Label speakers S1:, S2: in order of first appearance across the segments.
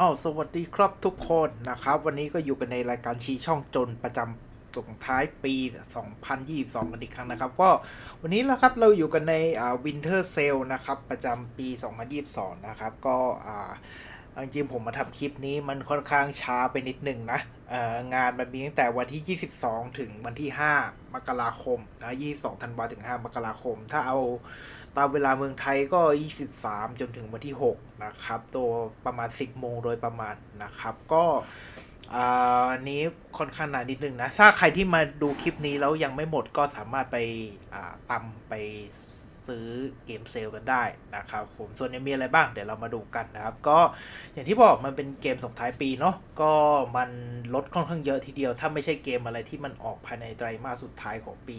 S1: อ้าวสวัสดีครับทุกคนนะครับ วันนี้ก็อยู่กันในรายการชี้ช่องจนประจำส่งท้ายปี 2022 กันอีกครั้งนะครับ ก็วันนี้นะครับเราอยู่กันในอ่าวินเทอร์เซลนะครับ ประจำปี 2022 นะครับ ก็อ่า จริงผมมาทำคลิปนี้มันค่อนข้างช้าไปนิดหนึ่งนะงานมันมีตั้งแต่วันที่ 22 ถึงวันที่ 5 มกราคมนะ22 ธันวาถึง 5 มกราคม ถ้าเอาตามเวลาเมืองไทยก็ 23 จนถึงวันที่ 6 นะครับ ตัวประมาณ 10 โมงโดยประมาณนะครับ ก็อันนี้ค่อนข้างนานนิดนึงนะ ถ้าใครที่มาดูคลิปนี้แล้วยังไม่หมดก็สามารถไปอ่าตำไป ซื้อเกมเซลกันได้นะครับผมส่วนยังมีอะไรบ้างเดี๋ยวเรามาดูกันนะครับ ก็อย่างที่บอกมันเป็นเกมส่งท้ายปีเนาะก็มันลดค่อนข้างเยอะทีเดียว ถ้าไม่ใช่เกมอะไรที่มันออกภายในไตรมาสสุดท้ายของปี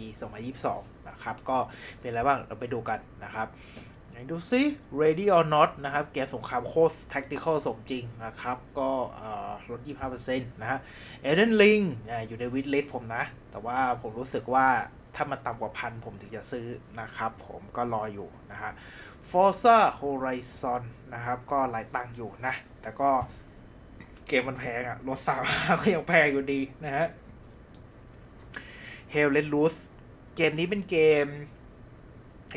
S1: 2022 นะครับ ก็เป็นอะไรบ้างเราไปดูกันนะครับไหนดูซิ Ready or Not นะครับ เกมสงครามโคตร tactical สมจริงนะครับ ก็เอ่อลด 25%นะฮะ Elden Ring อยู่ในวิดเลสผมนะ แต่ว่าผมรู้สึกว่า ถ้ามันต่ำกว่าพันผมถึงจะซื้อนะครับ ผมก็รออยู่นะฮะ Forza Horizon นะครับก็หลายตังค์อยู่นะ แต่ก็เกมมันแพงอะรถสามก็ยังแพงอยู่ดีนะฮะ Hell Let Loose เกมนี้เป็นเกม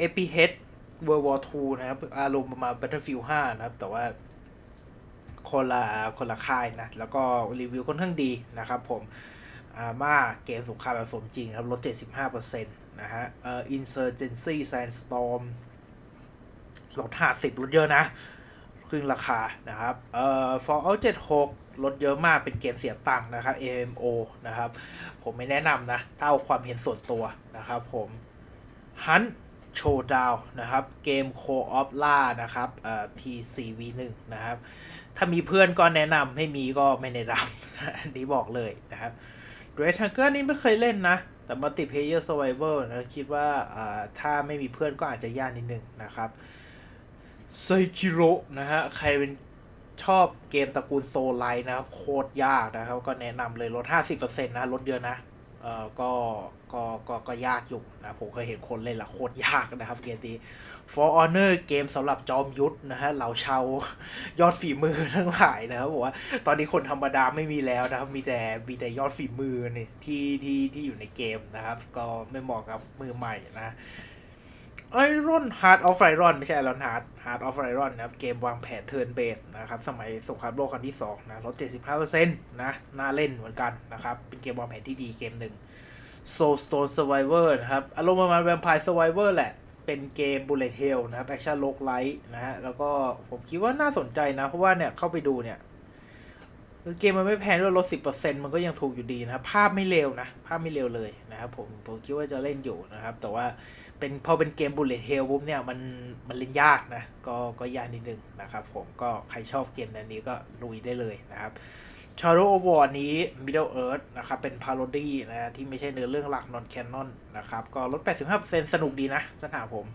S1: FPS World War II นะครับ อารมณ์ประมาณ Battlefield 5 นะครับ แต่ว่าคนละคนละค่ายนะ แล้วก็รีวิวค่อนข้างดีนะครับผม อามาเกมสงครามแบบสมจริงครับ ลด 75%นะฮะเอ่อ Insurgency Sandstorm ลด 50 ลดเยอะนะ ครึ่งราคานะครับเอ่อ Fallout 76 ลดเยอะมากเป็นเกมเสียตังค์นะครับ MMO นะครับ ผมไม่แนะนำนะถ้าเอาความเห็นส่วนตัวนะครับผม Hunt Showdown นะครับ เกมโคออฟล่านะครับเอ่อ P4V1 นะครับ ถ้ามีเพื่อนก็แนะนำให้มีก็ไม่แนะนำอันนี้บอกเลยนะครับ Red Hunger นี่ไม่เคยเล่นนะ แต่ Multiplayer Survivor นะคิดว่าถ้าไม่มีเพื่อนก็อาจจะยากนิดนึงนะครับไซคิโรนะฮะ ใครเป็นชอบเกมตระกูลโซลไลน์นะครับ โคตรยากนะครับ ก็แนะนำเลยลด 50%นะ ลดเยอะนะ เอ่อก็ก็ก็ก็ยากอยู่นะ ผมเคยเห็นคนเล่นละโคตรยากนะครับเกมนี้ For Honor เกมสำหรับจอมยุทธนะฮะเหล่าชาวยอดฝีมือทั้งหลายนะครับบอกว่าตอนนี้คนธรรมดาไม่มีแล้วนะครับ มีแต่มีแต่ยอดฝีมือนี่ที่ที่ที่อยู่ในเกมนะครับ ก็ไม่เหมาะกับมือใหม่นะ ไอรอน Heart of Iron ไม่ใช่ Iron Heart Heart of Iron นะครับ เกมวางแผน Turn Based นะครับ สมัยสงครามโลกครั้งที่ 2 นะลด 75%นะ น่าเล่นเหมือนกันนะครับ เป็นเกมวางแผนที่ดีเกมหนึ่ง Soulstone Survivor นะครับ อารมณ์ประมาณ Vampire Survivor แหละ เป็นเกม Bullet Hell นะครับ แอคชั่นโลกไลท์นะฮะ แล้วก็ผมคิดว่าน่าสนใจนะ เพราะว่าเนี่ยเข้าไปดูเนี่ย เกมมันไม่แพงด้วยลด10%มันก็ยังถูกอยู่ดีนะครับ ภาพไม่เร็วนะ ภาพไม่เร็วเลยนะครับผม ผมคิดว่าจะเล่นอยู่นะครับ แต่ว่าเป็นพอเป็นเกม Bullet Hell ปุ๊บเนี่ยมันมันเล่นยากนะ ก็ก็ยากนิดนึงนะครับผม ก็ใครชอบเกมแนวนี้ก็ลุยได้เลยนะครับ Shadow of War นี้ Middle Earth นะครับ เป็นพาโรดี้นะที่ไม่ใช่เนื้อเรื่องหลัก non canon นะครับ ก็ลด 85%สนุกดีนะสถานผม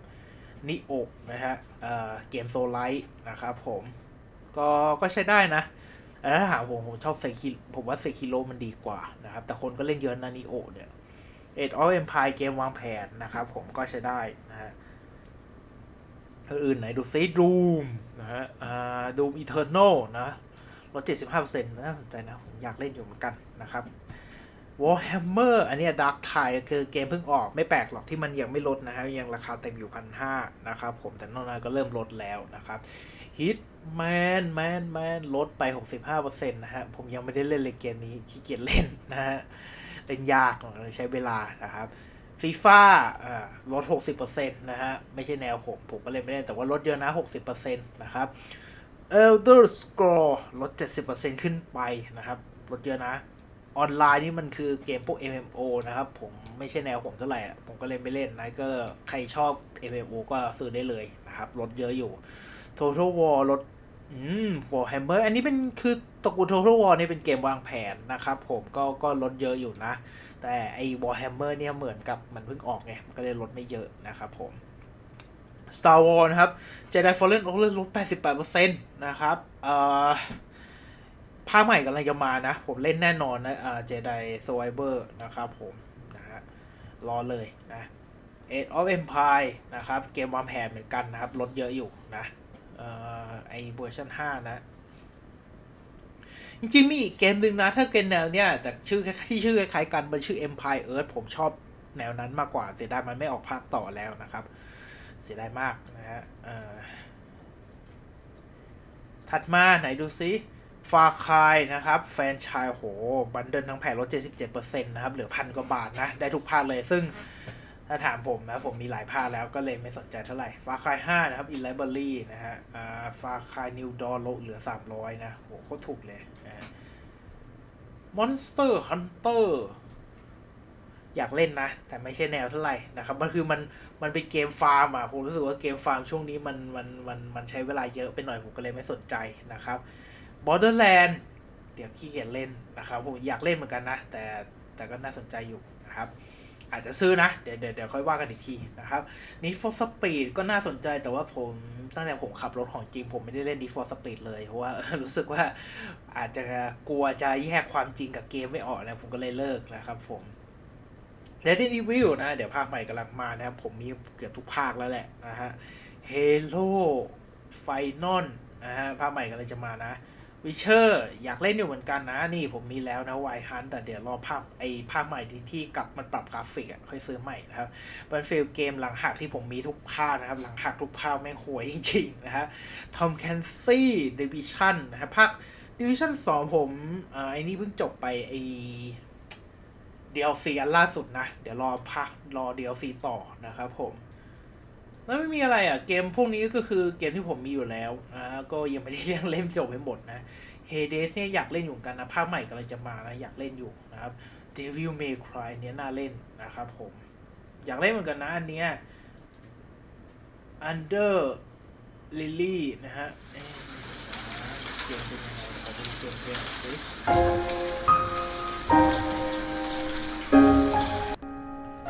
S1: นิโอนะฮะเอ่อเกมโซลไลท์นะครับผม ก็ก็ใช้ได้นะ แต่ถ้าถามผมผมชอบเซคิผมว่าเซคิโ o มันดีกว่านะครับ แต่คนก็เล่นเยอะนะนิโอเนี่ยเอ็ดออฟเอ็มพายเกมวางแผนนะครับ ผมก็ใช้ได้นะฮะอื่นไหนดูซีดูมนะฮะอ่าดูอีเทอร์นลนะลด75%น่าสนใจนะ ผมอยากเล่นอยู่เหมือนกันนะครับ Warhammer อันนี้ดักไทยคือเกมเพิ่งออกไม่แปลกหรอกที่มันยังไม่ลดนะฮะยังราคาเต็มอยู่พันห้านะครับผมแต่นอกนั้นก็เริ่มลดแล้วนะครับ Hitman Man Man ลดไป 65%นะฮะ ผมยังไม่ได้เล่นเลยเกมนี้ ขี้เกียจเล่นนะฮะ เล่นยากใช้เวลานะครับฟีฟ่าอ่าลด 60%นะฮะ ไม่ใช่แนวผม ผมก็เล่นไม่ได้ แต่ว่าลดเยอะนะ 60%นะครับ Elder Scroll ลด 70%ขึ้นไปนะครับ ลดเยอะนะ ออนไลน์นี่มันคือเกมพวก MMO นะครับ ผมไม่ใช่แนวผมเท่าไหร่ ผมก็เล่นไม่เล่นนะ ก็ใครชอบ MMO ก็ซื้อได้เลยนะครับ ลดเยอะอยู่ Total War ลดอืม Warhammer อันนี้เป็นคือตกูล Total War นี่เป็นเกมวางแผนนะครับผมก็ก็ลดเยอะอยู่นะ แต่ไอ้ Warhammer เนี่ยเหมือนกับมันเพิ่งออกไงมันก็เลยลดไม่เยอะนะครับผม Star Wars นะครับ Jedi Fallen Order ลด88%นะครับเอ่อภาคใหม่กำลังจะมานะ ผมเล่นแน่นอนนะอ่า Jedi Survivor นะครับผมนะฮะรอเลยนะ Age of Empire นะครับ เกมวางแผนเหมือนกันนะครับ ลดเยอะอยู่นะ ไอเวอร์ชัน5 นะ จริงๆมีอีกเกมหนึ่งนะ ถ้าเกมแนวเนี้ยจากชื่อที่ชื่อคล้ายๆกันมันชื่อ Empire Earth ผมชอบแนวนั้นมากกว่า เสียดายมันไม่ออกภาคต่อแล้วนะครับ เสียดายมากนะฮะเอ่อถัดมาไหนดูซิฟาคายนะครับ แฟนชายโห บันเดิลทั้งแผงลด 77%นะครับ เหลือพันกว่าบาทนะ ได้ทุกภาคเลยซึ่ง ถ้าถามผมนะผมมีหลายภาคแล้วก็เลยไม่สนใจเท่าไหร่ฟาคาย5นะครับอินไลบรารีนะฮะอ่าฟาคายนิวดอลเหลือ300นะโหโคตรถูกเลยนะฮะ Monster Hunter อยากเล่นนะ แต่ไม่ใช่แนวเท่าไหร่นะครับมันคือมันมันเป็นเกมฟาร์มอะผมรู้สึกว่าเกมฟาร์มช่วงนี้มันมันมันมันใช้เวลาเยอะไปหน่อยผมก็เลยไม่สนใจนะครับ Borderland เดี๋ยวขี้เกียจเล่นนะครับผมอยากเล่นเหมือนกันนะ แต่แต่ก็น่าสนใจอยู่นะครับ อาจจะซื้อนะเดี๋ยวเดี๋ยวเดี๋ยวค่อยว่ากันอีกทีนะครับ Need for Speed ก็น่าสนใจแต่ว่าผมตั้งแต่ผมขับรถของจริงผมไม่ได้เล่น Need for Speed เลย เพราะว่ารู้สึกว่าอาจจะกลัวจะแยกความจริงกับเกมไม่ออกนะผมก็เลยเลิกนะครับผม Resident Evil นะ เดี๋ยวภาคใหม่กำลังมานะครับ ผมมีเกือบทุกภาคแล้วแหละนะฮะ Halo Final นะฮะภาคใหม่กำลังจะมานะ วิเชอร์อยากเล่นอยู่เหมือนกันนะ นี่ผมมีแล้วนะไวฮันแต่เดี๋ยวรอภาคไอภาคใหม่ที่ที่กลับมันปรับกราฟิกอะค่อยซื้อใหม่นะครับมันฟิลเกมหลังหักที่ผมมีทุกภาคนะครับ หลังหักทุกภาคแม่งห่วยจริง ๆ นะฮะทอมแคนซี่เดวิชั่นนะครับภาคดิวิชั่นสองผมเอ่อไอ้นี่เพิ่งจบไปไอ DLC อันล่าสุดนะ เดี๋ยวรอภาครอ DLC ต่อนะครับผม แล้วไม่มีอะไรอะ เกมพวกนี้ก็คือเกมที่ผมมีอยู่แล้วนะก็ยังไม่ได้เล่นเล่นจบให้หมดนะ Hades เนี่ยอยากเล่นอยู่กันนะ ภาคใหม่กำลังจะมานะ อยากเล่นอยู่นะครับ Devil May Cry เนี่ยน่าเล่นนะครับผม อยากเล่นเหมือนกันนะ อันเนี้ย Under Lily นะฮะเอ๊ะเกมเป็นยังไงขอดูเกมเกมสิ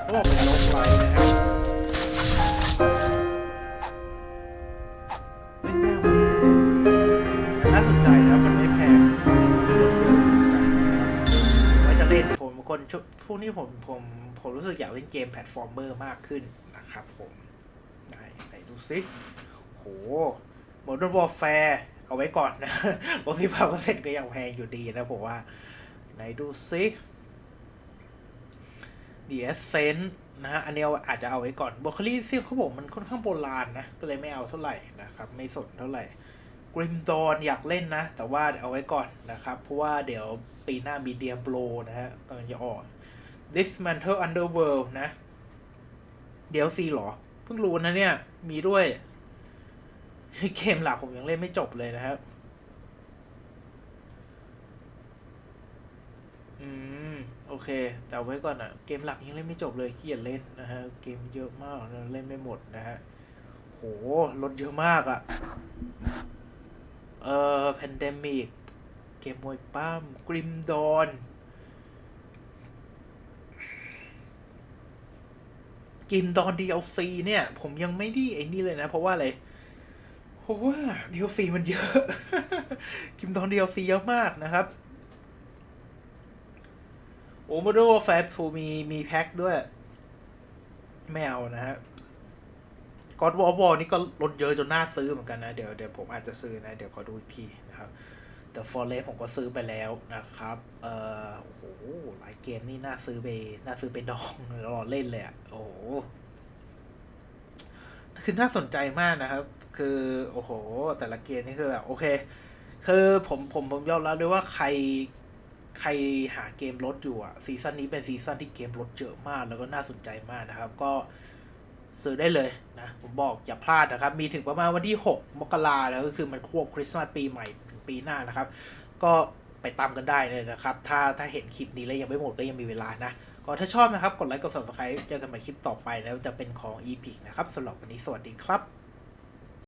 S1: เขาบอกเป็นโลกไล พวกนี้ผมผมผมรู้สึกอยากเล่นเกมแพลตฟอร์มเมอร์มากขึ้นนะครับผมไหนไหนดูซิโห Modern Warfare เอาไว้ก่อนนะลดสิบาเปอร์เซ็นต์ก็ยังแพงอยู่ดีนะผมว่า ไหนดูซิ The Ascent นะฮะ อันนี้เอาอาจจะเอาไว้ก่อนบ o คลี่ซิเขาบอกมันค่อนข้างโบราณนะ ก็เลยไม่เอาเท่าไหร่นะครับ ไม่สนเท่าไหร่ กริมดอนอยากเล่นนะ แต่ว่าเอาไว้ก่อนนะครับ เพราะว่าเดี๋ยวปีหน้ามีเดียโ o นะฮะกำลังจะออก Dismantle Underworld นะ DLC เหรอ เพิ่งรู้นะเนี่ย มีด้วย เกมหลักผมยังเล่นไม่จบเลยนะครับ อืม โอเค แต่เอาไว้ก่อนอะเกมหลักยังเล่นไม่จบเลยเกียดเล่นนะฮะ เกมเยอะมากนะเล่นไม่หมดนะฮะโหลดเยอะมากอะ เอ่อแพนเดมิกเกมมวยปั้มกริมดอนกิมดอน DLC เนี่ย ผมยังไม่ได้ไอ้นี่เลยนะ เพราะว่าอะไร เพราะว่า DLC มันเยอะ กิมดอน DLC เยอะมากนะครับโอมาโดแฟร์ฟูมีมีแพ็คด้วย ไม่เอานะฮะ กอดวอลวอลนี่ก็ลดเยอะจนน่าซื้อเหมือนกันนะ เดี๋ยวเดี๋ยวผมอาจจะซื้อนะ เดี๋ยวขอดูอีกทีนะครับแต่ฟอร์เรสผมก็ซื้อไปแล้วนะครับ เอ่อโอ้โหหลายเกมนี่น่าซื้อไปน่าซื้อไปดองรอเล่นเลยอะโอ้โหคือน่าสนใจมากนะครับ คือโอ้โห แต่ละเกมนี่คือแบบโอเค คือผมผมผมยอมรับเลยว่าใครใครหาเกมลดอยู่อะซีซั่นนี้เป็นซีซั่นที่เกมลดเยอะมากแล้วก็น่าสนใจมากนะครับ ก็ซื้อได้เลยนะ บอกอย่าพลาดนะครับ มีถึงประมาณวันที่ 6 มกราแล้วก็คือมันควบคริสต์มาสปีใหม่ถึงปีหน้านะครับ ก็ไปตามกันได้เลยนะครับ ถ้าถ้าเห็นคลิปนี้แล้วยังไม่หมดก็ยังมีเวลานะ ก็ถ้าชอบนะครับ กดไลค์กด subscribe เจอกันใหม่คลิปต่อไปแล้วจะเป็นของ e p i c นะครับสำหรับวันนี้สวัสดีครับ